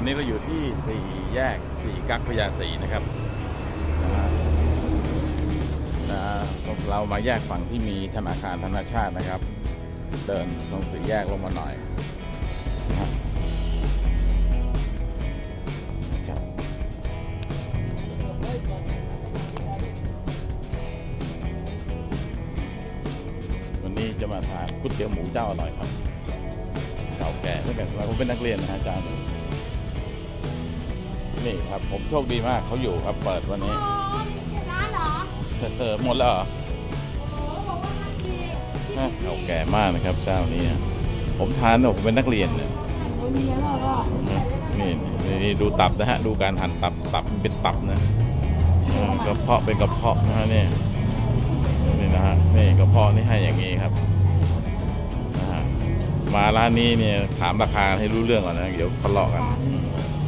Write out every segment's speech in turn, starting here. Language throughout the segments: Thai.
อนนี้เราอยู่ที่สี่แยกสี่กักพญาสีนะครับนะเรามาแยกฝั่งที่มีธนาคารธนาชาตินะครับ เดินตรงสี่แยกลงมาหน่อยวันนี้จะมาทานก๋วยเตี๋ยวหมูเจ้าอร่อยครับเก่าแก่ตั้งแต่สมัยผมเป็นนักเรียนนะฮะอาจารย์ นี่ครับผมโชคดีมากเขาอยู่ครับเปิดวันนี้อ๋อมีร้านเหรอ เออหมดแล้วเหรอโอ้บอกว่าห้าสิบฮะเก่าแก่มากนะครับเจ้านี้อะผมทานเนี่ยผมเป็นนักเรียนเนี่ย โอ้ยมีแล้วก็นี่นี่นี่ดูตับนะฮะ ดูการหั่นตับตับมันเป็นตับนะเออกระเพาะเป็นกระเพาะนะฮะนี่นี่นะฮะนี่กระเพาะนี่ให้อย่างนี้ครับนะฮะมาร้านนี้เนี่ยถามราคาให้รู้เรื่องก่อนนะเดี๋ยวทะเลาะกันอืมรู้ เ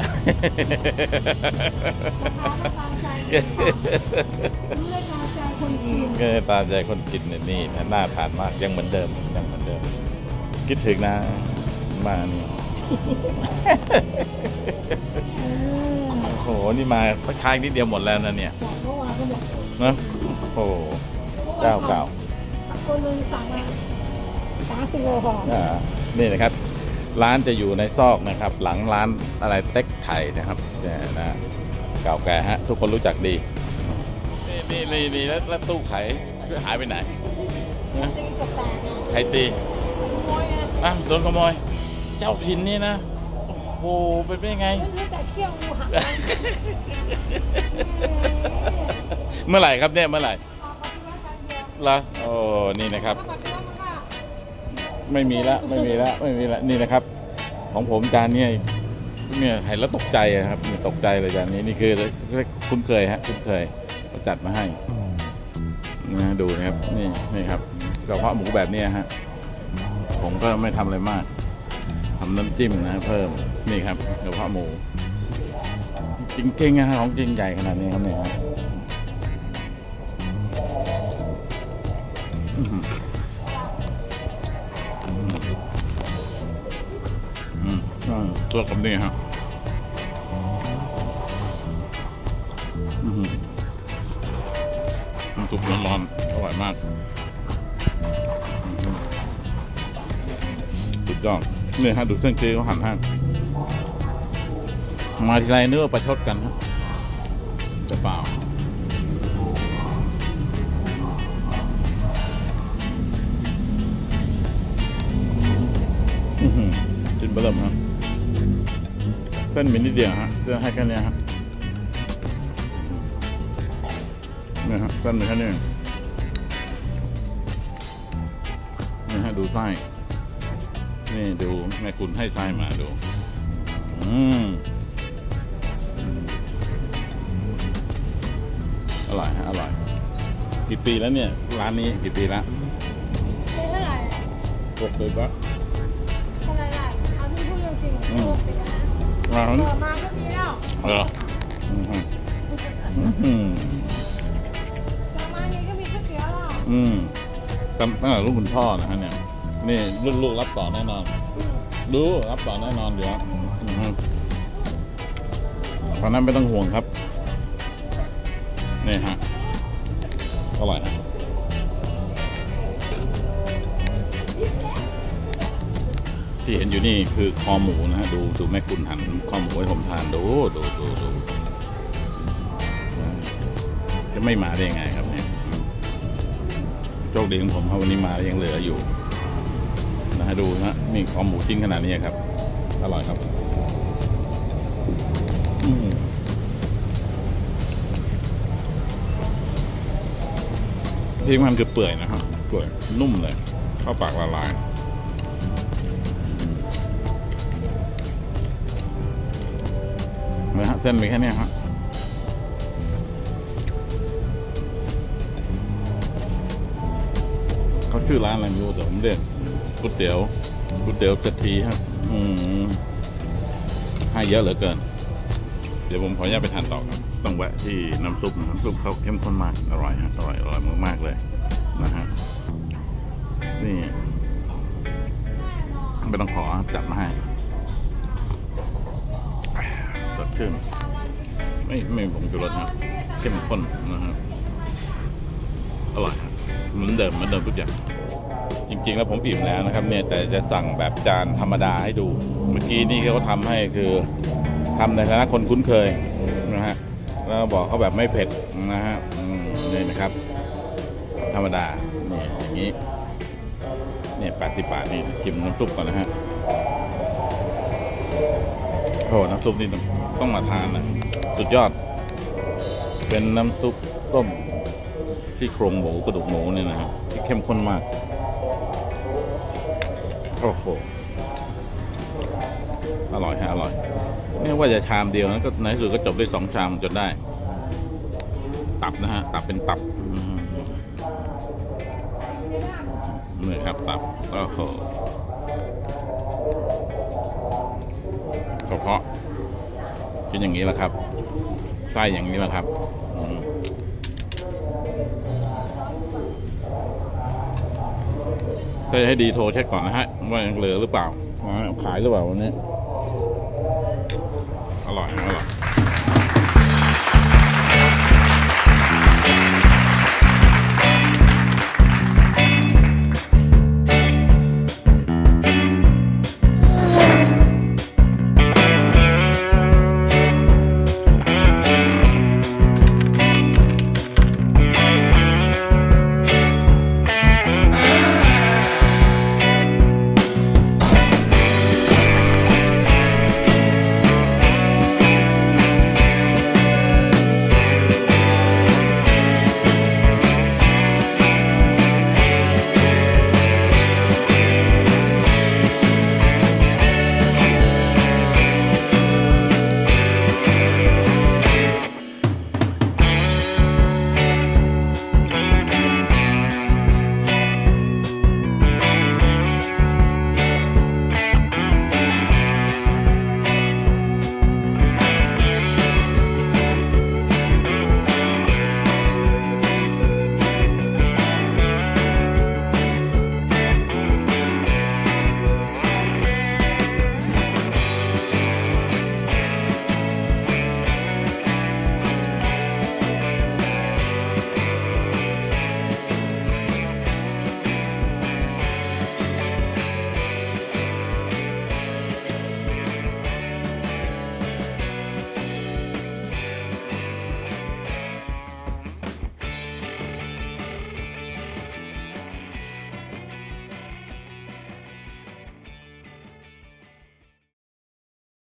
ลยตามใจคนกินก็ตามใจคนกินเนี่ยนี่นะน่าทานมากยังเหมือนเดิมยังเหมือนเดิม คิดถึงนะ มานี่โอ้โหนี่มาก็ใช้นิดเดียวหมดแล้วนะเนี่ยบอกเมื่อวานก็บอกนะโอ้โหเจ้าเก่าคนหนึงสั่งมาสามสิบโลห่ออ่านี่นะครับ ร้านจะอยู่ในซอกนะครับ หลังร้านอะไรเต็กไทยนะครับเนี่ยนะเก่าแก่ฮะ ทุกคนรู้จักดีนี่นี่นี่นี่แล้วแล้วตู้ขายหายไปไหนนะตีกับแตกเนี่ยใครตีขโมยไงอะโดนขโมย เจ้าถิ่นนี่นะโอ้โหเป็นไปยังไงไม่รู้แต่เที่ยวงูหักเมื่อไหร่ครับเนี่ยเมื่อไหร่ออกมาที่ว่ากันเดียวละโอ้นี่นะครับ ไม่มีละไม่มีละไม่มีละนี่นะครับ ของผมจานเนี่ยเนี่ยเห็นแล้วตกใจครับมีตกใจเลยจานนี้นี่คือคุ้นเคยฮะคุ้นเคยเขาจัดมาให้นะดูนะครับนี่นี่ครับกระเพาะหมูแบบเนี้ฮะผมก็ไม่ทำอะไรมากทำน้ำจิ้มนะเพิ่มนี่ครับกระเพาะหมู จริงๆนะฮะของจริงใหญ่ขนาดนี้ครับเนี่ย อืมตัวกับนี่ฮะอือหือน้ำซุปร้อนๆอร่อยมากอื้อหือสุดยอดเนี่ยฮะดูเครื่องเคียงเขาหั่นให้มาทีไรเนื้อประชดกันฮะจะเปล่าอือหือกินเบะเริ่มฮะ เส้นมีนิดเดียวฮะเส้นให้แค่เนี้ยฮะเนี่ยฮะเส้นมีแค่นี้นี่ฮะดูไส้นี่ดูแม่คุณให้ไส้มาดู อืมอร่อยฮะอร่อยกี่ปีแล้วเนี่ย ร้านนี้กี่ปีแล้วเป็นเท่าไหร่หกปีปะานเปิดมาก็มีแล้วเหรออืมฮึอืมประมาณนี้ก็มีก๋วยเตี๋ยวแล้วอืมตั้งแต่รุ่นคุณพ่อนะฮะเนี่ย นี่รุ่นลูกรับต่อแน่นอน ดูรับต่อแน่นอนอยู่แล้วเพราะนั้นไม่ต้องห่วงครับ นี่ฮะอร่อยฮะ ที่เห็นอยู่นี่คือคอหมูนะฮะดูดูแม่คุณหั่นคอหมูให้ผมทานดูดูดูดูจะไม่มาได้ยังไงครับเนี่ยโชคดีของผมครับวันนี้มายังเหลืออยู่นะฮะดูนะนี่คอหมูชิ้นขนาดนี้ครับ อร่อยครับที่มันคือเปื่อยนะครับเปื่อยนุ่มเลย เข้าปากละลาย นะฮะเส้นมีแค่นี้ฮะเขาชื่อร้านอะไรไม่รู้แต่ผมเรียกก๋วยเตี๋ยวก๋วยเตี๋ยวกะทิครับอืมให้เยอะเหลือเกิน เดี๋ยวผมขออนุญาตไปทานต่อครับต้องแวะที่น้ำซุปนะครับน้ำซุปเขาเข้มข้นมากอร่อยฮะอร่อยอร่อยมากๆเลยนะฮะนี่ไม่ต้องขอจัดมาให้ ชื่นไม่ไม่ผงชูรสนะเข้มข้นนะฮะอร่อยเหมือนเดิมเหมือนเดิมทุกอย่างจริง ๆ แล้วผมอิ่มแล้วนะครับ เนี่ยแต่จะสั่งแบบจานธรรมดาให้ดู เมื่อกี้นี่เขาทำให้คือทำในฐานะคนคุ้นเคยนะฮะแล้วบอกเขาแบบไม่เผ็ดนะฮะนี่นะครับ ธรรมดาเนี่ยอย่างนี้เนี่ยแปดสิบบาทนี่กินน้ำซุปก่อนนะฮะ อ้น้ำซุปนี่ต้องมาทานนะสุดยอด เป็นน้ำซุปต้มที่โครงหมูกระดูกหมูเนี่ยนะฮะที่เข้มข้นมากโอ้โหอร่อยฮะอร่อยนี่ว่าจะชามเดียวนะก็ในสุดก็จบด้วยสองชามจนได้ ตับนะฮะตับเป็นตับนี่ครับตับโอ้โห กระเพาะเป็นอย่างนี้แหละครับ ไส้อย่างนี้แหละครับถ้าจะให้ดีโทรเช็คก่อนนะฮะว่ายังเหลือหรือเปล่าขายหรือเปล่าวันนี้ อร่อยอร่อย